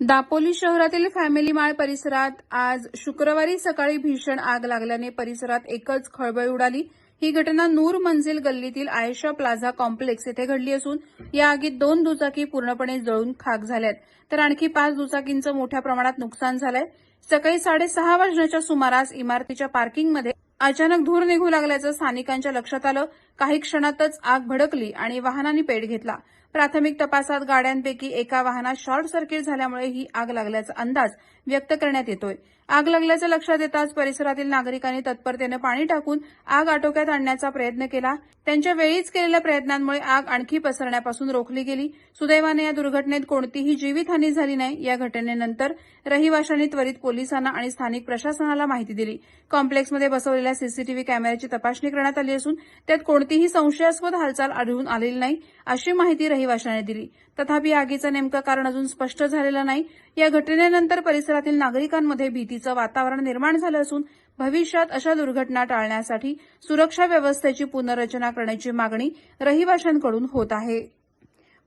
दापोली शहरातील फॅमिली माळ परिसरात आज शुक्रवारी सकाळी भीषण आग लागल्याने परिसरात एकच खळबळ उडाली. ही घटना नूर मंजिल गल्लीतील आयशा प्लाझा कॉम्प्लेक्स येथे घडली असून या आगीत दोन दुचाकी पूर्णपणे जळून खाक झाल्यात. तर आणखी पाच दुचाकींचं मोठ्या प्रमाणात नुकसान झालंय. सकाळी साडेसहा वाजण्याच्या सुमारास इमारतीच्या पार्किंगमध्ये अचानक धूर निघू लागल्याचं स्थानिकांच्या लक्षात आलं. काही क्षणातच आग भडकली आणि वाहनांनी पेट घेतला. प्राथमिक तपासात गाड्यांपैकी एका वाहनात शॉर्ट सर्किट झाल्यामुळे ही आग लागल्याचा अंदाज व्यक्त करण्यात येतोय. आग लागल्याचं लक्षात येताच परिसरातील नागरिकांनी तत्परतेनं पाणी टाकून आग आटोक्यात आणण्याचा प्रयत्न केला. त्यांच्या वेळीच केलेल्या प्रयत्नांमुळे आग आणखी पसरण्यापासून रोखली गेली. सुदैवाने या दुर्घटनेत कोणतीही जीवितहानी झाली नाही. या घटनेनंतर रहिवाशांनी त्वरित पोलिसांना आणि स्थानिक प्रशासनाला माहिती दिली. कॉम्प्लेक्समध्ये बसवलेल्या सीसीटीव्ही कॅमेऱ्याची तपासणी करण्यात आली असून त्यात कोणतीही संशयास्पद हालचाल आढळून आलेली नाही अशी माहिती रहिवाशाने दिली. तथापि आगीचं नेमकं कारण अजून स्पष्ट झालेलं नाही. या घटनेनंतर परिसरातील नागरिकांमध्ये भीतीचं वातावरण निर्माण झालं असून भविष्यात अशा दुर्घटना टाळण्यासाठी सुरक्षा व्यवस्थेची पुनर्रचना करण्याची मागणी रहिवाशांकडून होत आहे.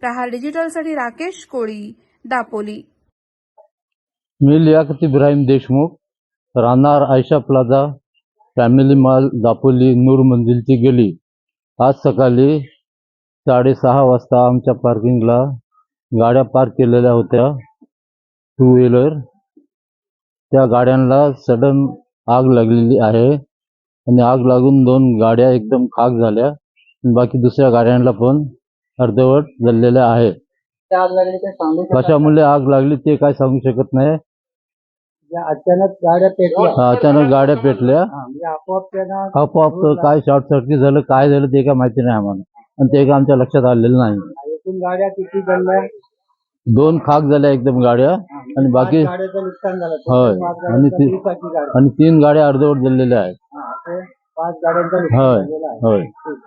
प्रहार डिजिटलसाठी राकेश कोळी दापोली. मी लियाकत इब्राहिम देशमुख राहणार Ayesha plaza family mall Dapoli Noor मंदिरची गेली. आज सकाळी साडेसहा वाजता आमच्या पार्किंगला गाड्या पार्क केलेल्या होत्या टू व्हीलर. त्या गाड्यांना सडन आग लागलेली आहे आणि आग लागून दोन गाड्या एकदम खाक झाल्या बाकी दुसऱ्या गाड्यांना पण अर्धवट जळलेल्या आहे कशामुळे आग लागली ते काय सांगू शकत नाही. अचानक गाड्या पेटल्या. अचानक गाड्या पेटल्या. आपोआप त्यानं आपोआप काय शॉर्ट सर्किट झालं काय झालं ते काय माहिती नाही आम्हाला. आणि ते काय आमच्या लक्षात आलेलं नाही. एकूण गाड्या किती जळल्या दोन खाक झाल्या एकदम गाड्या आणि बाकी गाड्याचं नुकसान झालं. होय. आणि गाड्यांचा ती- दुचाकी गाड्या आणि तीन गाड्या अर्धवट झालेल्या आहेत. हा, पाच गाड्यांचं होय नुकसान झालेलं आहे. होय. ठीक.